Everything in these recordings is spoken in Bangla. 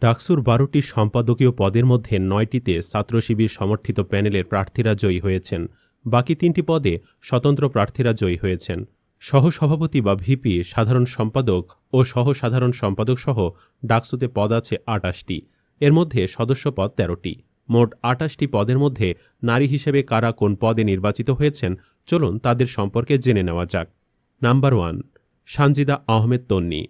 ডাকসুর বারোটি সম্পাদকীয় পদের মধ্যে নয়টিতে ছাত্রশিবির সমর্থিত প্যানেলের প্রার্থীরা জয়ী হয়েছেন। বাকি তিনটি পদে স্বতন্ত্র প্রার্থীরা জয়ী হয়েছেন। সহসভাপতি বা ভিপি, সাধারণ সম্পাদক ও সহ সাধারণ সম্পাদক সহ ডাকসুতে পদ আছে আটাশটি। এর মধ্যে সদস্য পদ তেরোটি। মোট আটাশটি পদের মধ্যে নারী হিসেবে কারা কোন পদে নির্বাচিত হয়েছেন, চলুন তাদের সম্পর্কে জেনে নেওয়া যাক। Number one, Sanjida Ahmed Tonni.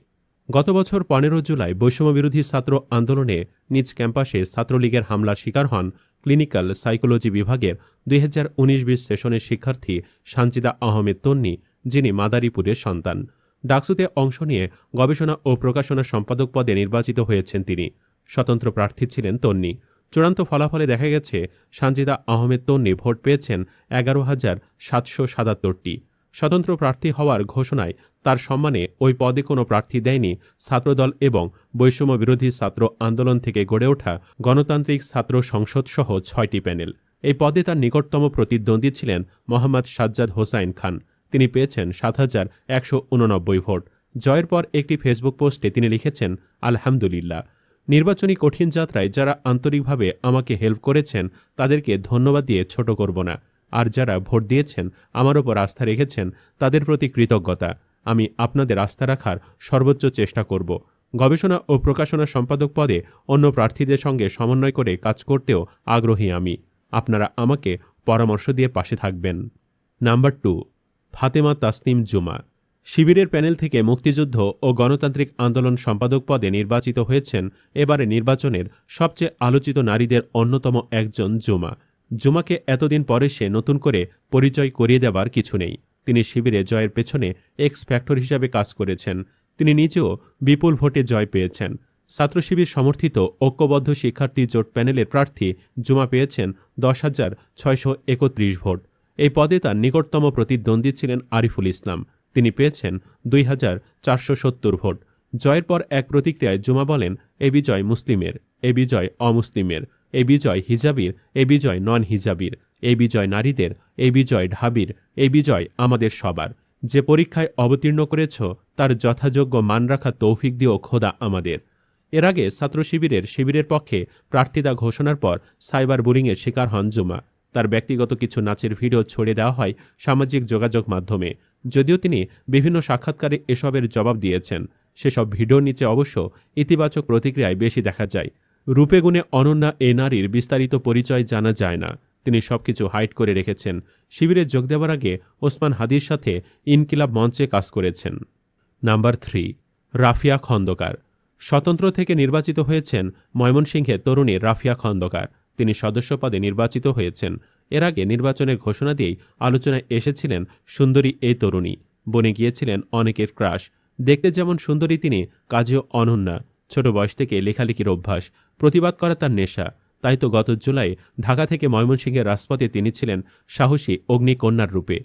গত বছর পনেরো জুলাই বৈষম্যবিরোধী ছাত্র আন্দোলনে নিজ ক্যাম্পাসে ছাত্রলীগের হামলার শিকার হন ক্লিনিক্যাল সাইকোলজি বিভাগের দুই হাজার উনিশ বিশ সেশনের শিক্ষার্থী সানজিদা আহমেদ তন্নি, যিনি মাদারীপুরের সন্তান। ডাকসুতে অংশ নিয়ে গবেষণা ও প্রকাশনা সম্পাদক পদে নির্বাচিত হয়েছেন তিনি। স্বতন্ত্র প্রার্থী ছিলেন তন্নি। চূড়ান্ত ফলাফলে দেখা গেছে, সানজিদা আহমেদ তন্নি ভোট পেয়েছেন এগারো হাজার সাতশো সাতাত্তরটি। স্বতন্ত্র প্রার্থী হওয়ার ঘোষণায় তার সম্মানে ওই পদে কোনো প্রার্থী দেয়নি ছাত্রদল এবং বৈষম্য বিরোধী ছাত্র আন্দোলন থেকে গড়ে ওঠা গণতান্ত্রিক ছাত্র সংসদ সহ ছয়টি প্যানেল। এই পদে তার নিকটতম প্রতিদ্বন্দ্বী ছিলেন মোহাম্মদ সাজ্জাদ হোসাইন খান। তিনি পেয়েছেন সাত হাজার একশো উননব্বই ভোট। জয়ের পর একটি ফেসবুক পোস্টে তিনি লিখেছেন, আলহামদুলিল্লাহ। নির্বাচনী কঠিন যাত্রায় যারা আন্তরিকভাবে আমাকে হেল্প করেছেন, তাদেরকে ধন্যবাদ দিয়ে ছোট করব না। আর যারা ভোট দিয়েছেন, আমার ওপর আস্থা রেখেছেন, তাদের প্রতি কৃতজ্ঞতা। আমি আপনাদের আস্থা রাখার সর্বোচ্চ চেষ্টা করব। গবেষণা ও প্রকাশনা সম্পাদক পদে অন্য প্রার্থীদের সঙ্গে সমন্বয় করে কাজ করতেও আগ্রহী আমি। আপনারা আমাকে পরামর্শ দিয়ে পাশে থাকবেন। নাম্বার টু, ফাতেমা তাসনিম জুমা। শিবিরের প্যানেল থেকে মুক্তিযুদ্ধ ও গণতান্ত্রিক আন্দোলন সম্পাদক পদে নির্বাচিত হয়েছেন এবারে নির্বাচনের সবচেয়ে আলোচিত নারীদের অন্যতম একজন জুমা। জুমাকে এতদিন পরে সে নতুন করে পরিচয় করিয়ে দেবার কিছু নেই। তিনি শিবিরে জয়ের পেছনে এক্স ফ্যাক্টর হিসাবে কাজ করেছেন। তিনি নিজেও বিপুল ভোটে জয় পেয়েছেন। ছাত্র শিবির সমর্থিত ঐক্যবদ্ধ শিক্ষার্থী জোট প্যানেলের প্রার্থী জুমা পেয়েছেন দশ হাজার ছয়শো একত্রিশ ভোট। এই পদে তার নিকটতম প্রতিদ্বন্দ্বী ছিলেন আরিফুল ইসলাম। তিনি পেয়েছেন দুই হাজার চারশো সত্তর ভোট। জয়ের পর এক প্রতিক্রিয়ায় জুমা বলেন, এ বিজয় মুসলিমের, এ বিজয় অমুসলিমের। এ বিজয় হিজাবির, এ বিজয় নন হিজাবির এই বিজয় নারীদের এই বিজয় ঢাবির এই বিজয় আমাদের সবার। যে পরীক্ষায় অবতীর্ণ করেছ, তার যথাযোগ্য মান রাখা তৌফিক দিও খোদা আমাদের। এর আগে ছাত্র শিবিরের শিবিরের পক্ষে প্রার্থিতা ঘোষণার পর সাইবার বুলিংয়ের শিকার হন জুমা। তার ব্যক্তিগত কিছু নাচের ভিডিও ছড়ে দেওয়া হয় সামাজিক যোগাযোগ মাধ্যমে। যদিও তিনি বিভিন্ন সাক্ষাৎকারে এসবের জবাব দিয়েছেন। সেসব ভিডিওর নিচে অবশ্য ইতিবাচক প্রতিক্রিয়ায় বেশি দেখা যায়। রূপে গুণে অনন্যা এ নারীর বিস্তারিত পরিচয় জানা যায় না। তিনি সবকিছু হাইট করে রেখেছেন। শিবিরে যোগ দেওয়ার আগে ওসমান হাদির সাথে ইনকিলাব মঞ্চে কাজ করেছেন। Number three, Rafia Khandakar. স্বতন্ত্র থেকে নির্বাচিত হয়েছেন ময়মনসিংহের তরুণী রাফিয়া খন্দকার। তিনি সদস্য পদে নির্বাচিত হয়েছেন। এর আগে নির্বাচনের ঘোষণা দিয়েই আলোচনায় এসেছিলেন সুন্দরী এই তরুণী। বনে গিয়েছিলেন অনেকের ক্রাশ। দেখতে যেমন সুন্দরী, তিনি কাজেও অনন্যা। ছোট বয়স থেকে লেখালেখির অভ্যাস, প্রতিবাদ করা তার নেশা। তাই তো গত জুলাই ঢাকা থেকে ময়মনসিংহের রাজপথে তিনি ছিলেন সাহসী অগ্নিকন্যার রূপে।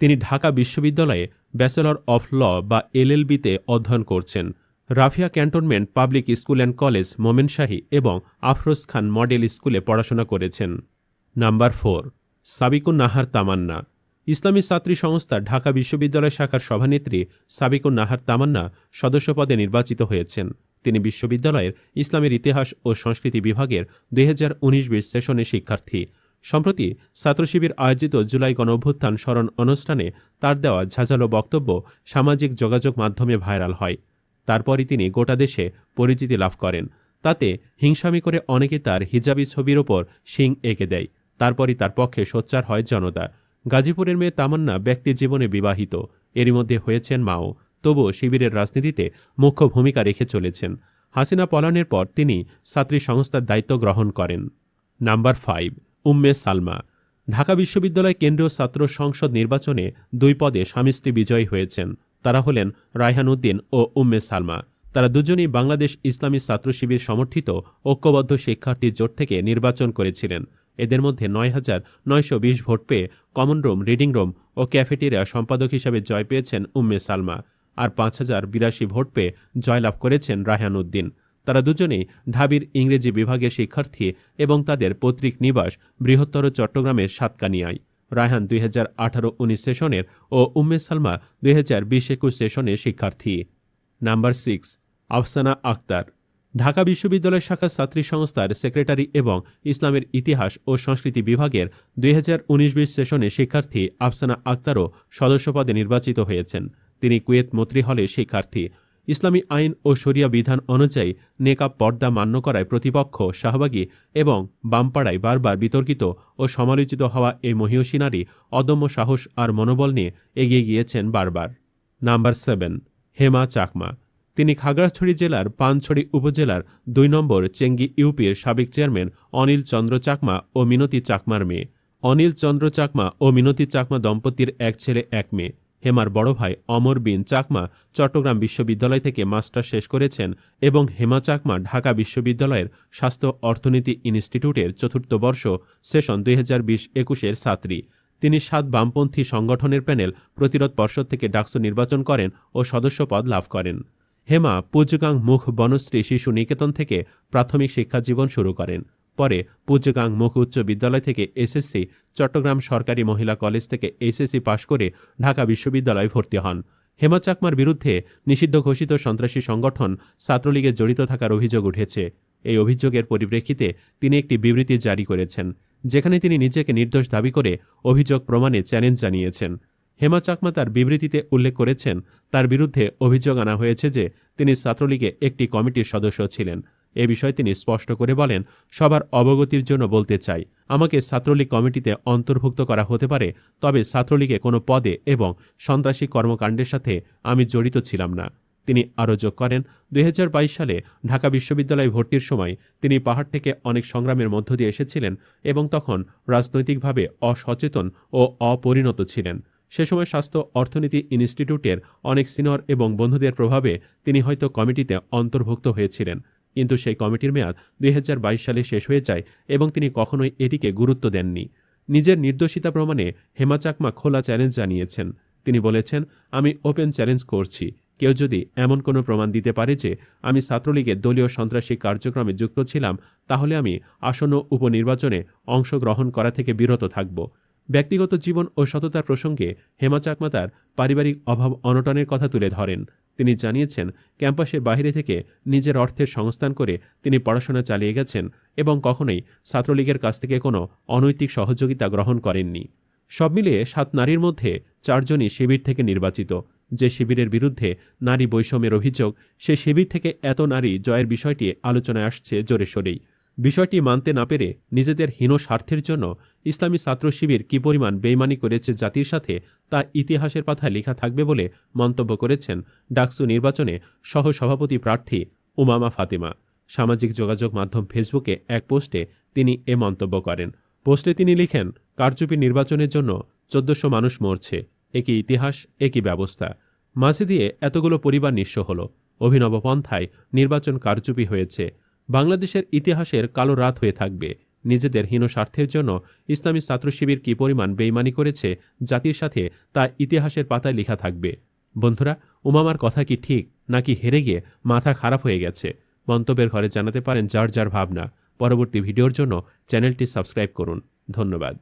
তিনি ঢাকা বিশ্ববিদ্যালয়ে ব্যাচেলর অফ ল বা এলএলবিতে অধ্যয়ন করছেন। Rafia cantonment public school and college Momenshahi এবং আফরোজ খান মডেল স্কুলে পড়াশোনা করেছেন। Number four Sabikun Nahar Tamanna. ইসলামী ছাত্রী সংস্থা ঢাকা বিশ্ববিদ্যালয় শাখার সভানেত্রী সাবিকুন নাহার তামান্না সদস্য পদে নির্বাচিত হয়েছেন। তিনি বিশ্ববিদ্যালয়ের ইসলামের ইতিহাস ও সংস্কৃতি বিভাগের দুই হাজার উনিশ বিশ সেশনের শিক্ষার্থী। সম্প্রতি ছাত্র শিবির আয়োজিত জুলাই গণ অভ্যুত্থান স্মরণ অনুষ্ঠানে তার দেওয়া ঝাঁঝালো বক্তব্য সামাজিক যোগাযোগ মাধ্যমে ভাইরাল হয়। তারপরই তিনি গোটা দেশে পরিচিতি লাভ করেন। তাতে হিংসামি করে অনেকে তার হিজাবি ছবির ওপর শিং এঁকে দেয়। তারপরই তার পক্ষে সোচ্চার হয় জনতা। গাজীপুরের মেয়ে তামান্না ব্যক্তি জীবনে বিবাহিত। এরই মধ্যে হয়েছেন মাও। তবুও শিবিরের রাজনীতিতে মুখ্য ভূমিকা রেখে চলেছেন। হাসিনা পলায়নের পর তিনি ছাত্রী সংস্থার দায়িত্ব গ্রহণ করেন। Number five, Umme Salma. Dhaka বিশ্ববিদ্যালয় কেন্দ্রীয় ছাত্র সংসদ নির্বাচনে দুই পদে স্বামী স্ত্রী বিজয়ী হয়েছেন। তারা হলেন রায়হান উদ্দিন ও উম্মে সালমা। তারা দুজনেই বাংলাদেশ ইসলামী ছাত্র শিবির সমর্থিত ঐক্যবদ্ধ শিক্ষার্থী জোট থেকে নির্বাচন করেছিলেন। এদের মধ্যে নয় হাজার নয়শো বিশ ভোট পেয়ে কমন রুম, রিডিং রুম ও ক্যাফেটেরিয়া সম্পাদক হিসাবে জয় পেয়েছেন উম্মে সালমা। আর পাঁচ হাজার বিরাশি ভোট পেয়ে জয়লাভ করেছেন রায়হান উদ্দিন। তারা দুজনেই ঢাবির ইংরেজি বিভাগের শিক্ষার্থী এবং তাদের পৈতৃক নিবাস বৃহত্তর চট্টগ্রামের সাতকানিয়ায়। রায়হান দুই হাজার আঠারো উনিশ সেশনের ও উম্মে সালমা দুই হাজার বিশ একুশ সেশনের শিক্ষার্থী। নাম্বার সিক্স, আফসানা আক্তার ঢাকা বিশ্ববিদ্যালয় শাখা ছাত্রী সংস্থার সেক্রেটারি এবং ইসলামের ইতিহাস ও সংস্কৃতি বিভাগের দুই হাজার উনিশ বিশ সেশনে শিক্ষার্থী আফসানা আক্তারও সদস্য পদে নির্বাচিত হয়েছেন। তিনি কুয়েত মন্ত্রী হলে শিক্ষার্থী ইসলামী আইন ও শরিয়া বিধান অনুযায়ী নেকাব পর্দা মান্য করায় প্রতিপক্ষ, শাহবাগী এবং বামপাড়ায় বারবার বিতর্কিত ও সমালোচিত হওয়া এই মহিয়সী নারী অদম্য সাহস আর মনোবল নিয়ে এগিয়ে গিয়েছেন বারবার। Number seven, Hema Chakma. তিনি খাগড়াছড়ি জেলার পানছড়ি উপজেলার দুই নম্বর চেঙ্গি ইউপির সাবেক চেয়ারম্যান অনিল চন্দ্র চাকমা ও মিনতি চাকমার মেয়ে। অনিল চন্দ্র চাকমা ও মিনতি চাকমা দম্পতির এক ছেলে, এক মেয়ে। হেমার বড় ভাই অমর বিন চাকমা চট্টগ্রাম বিশ্ববিদ্যালয় থেকে মাস্টার শেষ করেছেন এবং হেমা চাকমা ঢাকা বিশ্ববিদ্যালয়ের স্বাস্থ্য অর্থনীতি ইনস্টিটিউটের চতুর্থ বর্ষ, সেশন দুই হাজার বিশ একুশের ছাত্রী। তিনি সাত বামপন্থী সংগঠনের প্যানেল প্রতিরোধ পর্ষদ থেকে ডাকসু নির্বাচন করেন ও সদস্যপদ লাভ করেন। হেমা পুজগাং মুখ বনশ্রী শিশু নিকেতন থেকে প্রাথমিক শিক্ষা জীবন শুরু করেন। পরে পুজগাং মুখ উচ্চ বিদ্যালয় থেকে এসএসসি, চট্টগ্রাম সরকারি মহিলা কলেজ থেকে এসএসসি পাশ করে ঢাকা বিশ্ববিদ্যালয়ে ভর্তি হন। হেমা চাকমার বিরুদ্ধে নিষিদ্ধ ঘোষিত সন্ত্রাসী সংগঠন ছাত্রলীগে জড়িত থাকার অভিযোগ উঠেছে। এই অভিযোগের পরিপ্রেক্ষিতে তিনি একটি বিবৃতি জারি করেছেন, যেখানে তিনি নিজেকে নির্দোষ দাবি করে অভিযোগ প্রমাণে চ্যালেঞ্জ জানিয়েছেন। হেমা চাকমা তার বিবৃতিতে উল্লেখ করেছেন, তার বিরুদ্ধে অভিযোগ আনা হয়েছে যে তিনি ছাত্রলীগে একটি কমিটির সদস্য ছিলেন। এ বিষয়ে তিনি স্পষ্ট করে বলেন, সবার অবগতির জন্য বলতে চাই, আমাকে ছাত্রলীগ কমিটিতে অন্তর্ভুক্ত করা হতে পারে, তবে ছাত্রলীগে কোনো পদে এবং সন্ত্রাসী কর্মকাণ্ডের সাথে আমি জড়িত ছিলাম না। তিনি আরও যোগ করেন, দুই হাজার বাইশ সালে ঢাকা বিশ্ববিদ্যালয়ে ভর্তির সময় তিনি পাহাড় থেকে অনেক সংগ্রামের মধ্য দিয়ে এসেছিলেন এবং তখন রাজনৈতিকভাবে অসচেতন ও অপরিণত ছিলেন। সে সময় স্বাস্থ্য অর্থনীতি ইনস্টিটিউটের অনেক সিনিয়র এবং বন্ধুদের প্রভাবে তিনি হয়তো কমিটিতে অন্তর্ভুক্ত হয়েছিলেন। কিন্তু সেই কমিটির মেয়াদ দুই হাজার বাইশ সালে শেষ হয়ে যায় এবং তিনি কখনোই এটিকে গুরুত্ব দেননি। নিজের নির্দোষিতা প্রমাণে হেমা চাকমা খোলা চ্যালেঞ্জ জানিয়েছেন। তিনি বলেছেন, আমি ওপেন চ্যালেঞ্জ করছি। কেউ যদি এমন কোনো প্রমাণ দিতে পারে যে আমি ছাত্রলীগের দলীয় সন্ত্রাসী কার্যক্রমে যুক্ত ছিলাম, তাহলে আমি আসন্ন উপনির্বাচনে অংশগ্রহণ করা থেকে বিরত থাকব। ব্যক্তিগত জীবন ও সততার প্রসঙ্গে হেমা চাকমা তার পারিবারিক অভাব অনটনের কথা তুলে ধরেন। তিনি জানিয়েছেন, ক্যাম্পাসের বাইরে থেকে নিজের অর্থের সংস্থান করে তিনি পড়াশোনা চালিয়ে গেছেন এবং কখনোই ছাত্রলীগের কাছ থেকে কোনো অনৈতিক সহযোগিতা গ্রহণ করেননি। সব মিলিয়ে সাত নারীর মধ্যে চারজনই শিবির থেকে নির্বাচিত। যে শিবিরের বিরুদ্ধে নারী বৈষম্যের অভিযোগ, সে শিবির থেকে এত নারী জয়ের বিষয়টি আলোচনায় আসছে জোরে সোরেই। বিষয়টি মানতে না পেরে নিজেদের হীন স্বার্থের জন্য ইসলামী ছাত্র শিবির কী পরিমাণ বেইমানি করেছে জাতির সাথে তা ইতিহাসের পাথায় লেখা থাকবে বলে মন্তব্য করেছেন ডাকসু নির্বাচনে সহসভাপতি প্রার্থী উমামা ফাতিমা। সামাজিক যোগাযোগ মাধ্যম ফেসবুকে এক পোস্টে তিনি এ মন্তব্য করেন। পোস্টে তিনি লিখেন, কারচুপি নির্বাচনের জন্য চোদ্দশো মানুষ মরছে। একই ইতিহাস, একই ব্যবস্থা। মাঝে দিয়ে এতগুলো পরিবার নিঃস্ব হল। অভিনব পন্থায় নির্বাচন কারচুপি হয়েছে। বাংলাদেশের ইতিহাসের কালো রাত হয়ে থাকবে। নিজেদের হীন স্বার্থের জন্য ইসলামী ছাত্র শিবির কী পরিমাণ বেইমানি করেছে জাতির সাথে তা ইতিহাসের পাতায় লেখা থাকবে। বন্ধুরা, উমামার কথা কি ঠিক নাকি হেরে গিয়ে মাথা খারাপ হয়ে গেছে? মন্তব্যের ঘরে জানাতে পারেন যার যার ভাবনা। পরবর্তী ভিডিওর জন্য চ্যানেলটি সাবস্ক্রাইব করুন। ধন্যবাদ।